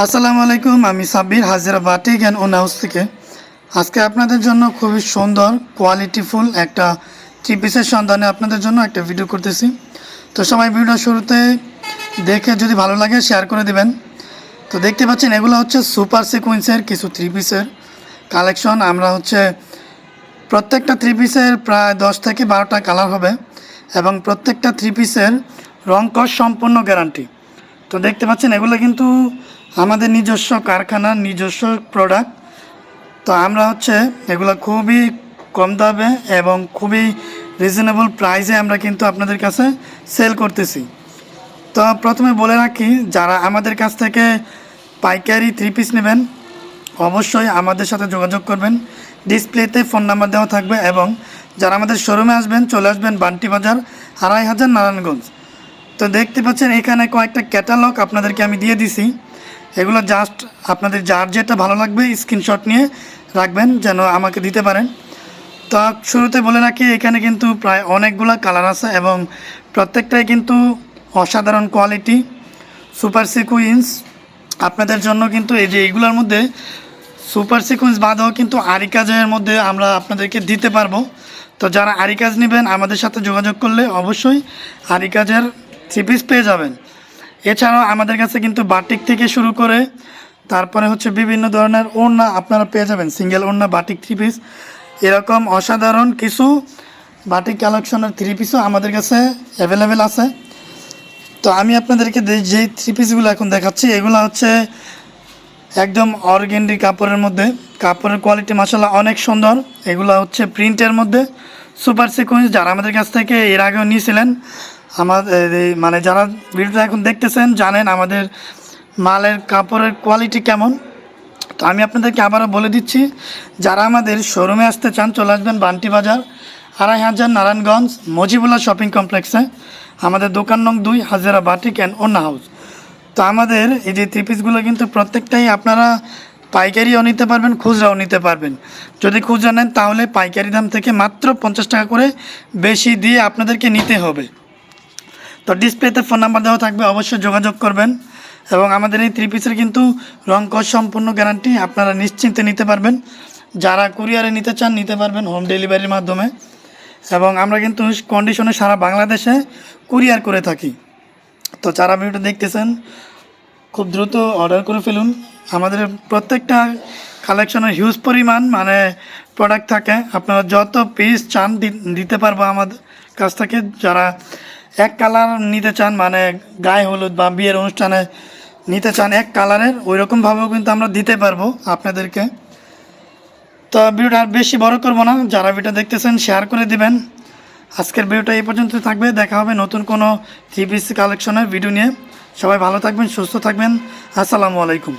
আসসালামু আলাইকুম, আমি সাব্বির হাজিরা বাটিক অ্যান্ড ওন হাউস থেকে। আজকে আপনাদের জন্য খুবই সুন্দর কোয়ালিটিফুল একটা থ্রি পিসের সন্ধানে আপনাদের জন্য একটা ভিডিও করতেছি। তো সবাই ভিডিও শুরুতে দেখে যদি ভালো লাগে শেয়ার করে দিবেন। তো দেখতে পাচ্ছেন, এগুলো হচ্ছে সুপার সিকুয়েন্সের কিছু থ্রি পিসের কালেকশন আমরা হচ্ছে প্রত্যেকটা থ্রি পিসের প্রায় দশ থেকে বারোটা কালার হবে এবং প্রত্যেকটা থ্রি পিসের রং কস সম্পূর্ণ গ্যারান্টি তো দেখতে পাচ্ছেন, এগুলো কিন্তু আমাদের নিজস্ব কারখানার নিজস্ব প্রোডাক্ট তো আমরা হচ্ছে এগুলো খুবই কম দামে এবং খুবই রিজনেবল প্রাইসে আমরা কিন্তু আপনাদের কাছে সেল করতেছি। তো প্রথমে বলে রাখি, যারা আমাদের কাছ থেকে পাইকারি থ্রি পিস নেবেন, অবশ্যই আমাদের সাথে যোগাযোগ করবেন। ডিসপ্লেতে ফোন নাম্বার দেওয়া থাকবে এবং যারা আমাদের শোরুমে আসবেন, চলে আসবেন বান্টি বাজার, আড়াই হাজার নারায়ণগঞ্জ। তো দেখতে পাচ্ছেন, এখানে কয়েকটা ক্যাটালগ আপনাদেরকে আমি দিয়ে দিছি। এগুলো জাস্ট আপনাদের যার যেটা ভালো লাগবে স্ক্রিনশট নিয়ে রাখবেন যেন আমাকে দিতে পারেন। তো শুরুতে বলে রাখি, এখানে কিন্তু প্রায় অনেকগুলো কালার আছে এবং প্রত্যেকটাই কিন্তু অসাধারণ কোয়ালিটি সুপার সিকুইন্স আপনাদের জন্য কিন্তু এই যে এইগুলোর মধ্যে সুপার সিকুয়েন্স বাদেও কিন্তু আরি কাজের মধ্যে আমরা আপনাদেরকে দিতে পারব। তো যারা আরি কাজ নেবেন, আমাদের সাথে যোগাযোগ করলে অবশ্যই আরি কাজের থ্রি পিস পেয়ে যাবেন। এছাড়াও আমাদের কাছে কিন্তু বাটিক থেকে শুরু করে তারপরে হচ্ছে বিভিন্ন ধরনের ওড়না আপনারা পেয়ে যাবেন সিঙ্গেল ওড়না, বাটিক থ্রি পিস এরকম অসাধারণ কিছু বাটিক কালেকশনের থ্রি পিসও আমাদের কাছে অ্যাভেলেবেল আছে। তো আমি আপনাদেরকে যে- থ্রি পিসগুলো এখন দেখাচ্ছি, এগুলো হচ্ছে একদম অর্গেন্ডি কাপড়ের মধ্যে। কাপড়ের কোয়ালিটি মাসাল্লাহ অনেক সুন্দর। এগুলো হচ্ছে প্রিন্টের মধ্যে। সুপার সিকুয়েন্স যারা আমাদের কাছ থেকে এর আগেও নিয়েছিলেন আমাদের এই মানে যারা ভিডিওটা এখন দেখতেছেন, জানেন আমাদের মালের কাপড়ের কোয়ালিটি কেমন। তো আমি আপনাদেরকে আবারও বলে দিচ্ছি, যারা আমাদের শোরুমে আসতে চান, চলে আসবেন বান্টি বাজার, আড়াই হাজার নারায়ণগঞ্জ মজিবুল্লাহ শপিং কমপ্লেক্সে আমাদের দোকান নং দুই, হাজারা বাটিক অ্যান্ড অন্য হাউস তো আমাদের এই যে থ্রি পিসগুলো কিন্তু প্রত্যেকটাই আপনারা পাইকারিও নিতে পারবেন, খুচরাও নিতে পারবেন। যদি খুচরা নেন, তাহলে পাইকারি দাম থেকে মাত্র পঞ্চাশ টাকা করে বেশি দিয়ে আপনাদেরকে নিতে হবে। তো ডিসপ্লেতে ফোন নাম্বার দেওয়া থাকবে, অবশ্যই যোগাযোগ করবেন। এবং আমাদের এই থ্রি পিসের কিন্তু রং কস সম্পূর্ণ গ্যারান্টি আপনারা নিশ্চিন্তে নিতে পারবেন। যারা কুরিয়ারে নিতে চান, নিতে পারবেন হোম ডেলিভারির মাধ্যমে। এবং আমরা কিন্তু কন্ডিশনে সারা বাংলাদেশে কুরিয়ার করে থাকি। তো যারা ভিডিওটা দেখতেছেন, খুব দ্রুত অর্ডার করে ফেলুন। আমাদের প্রত্যেকটা কালেকশনের হিউজ পরিমাণ মানে প্রোডাক্ট থাকে। আপনারা যত পিস চান দিতে পারব আমাদের কাছ থেকে। যারা এক কালার নিতে চান মানে গায়ে হলুদ বা বিয়ের অনুষ্ঠানে নিতে চান এক কালারের ওই রকমভাবেও কিন্তু আমরা দিতে পারব আপনাদেরকে। তো ভিডিওটা আর বেশি বড় করব না, যারা ভিডিও দেখতেছেন শেয়ার করে দিবেন। আজকের ভিডিওটা এই পর্যন্ত থাকবে, দেখা হবে নতুন কোনো থ্রি পিস কালেকশনের ভিডিও নিয়ে। সবাই ভালো থাকবেন, সুস্থ থাকবেন। আসসালামু আলাইকুম।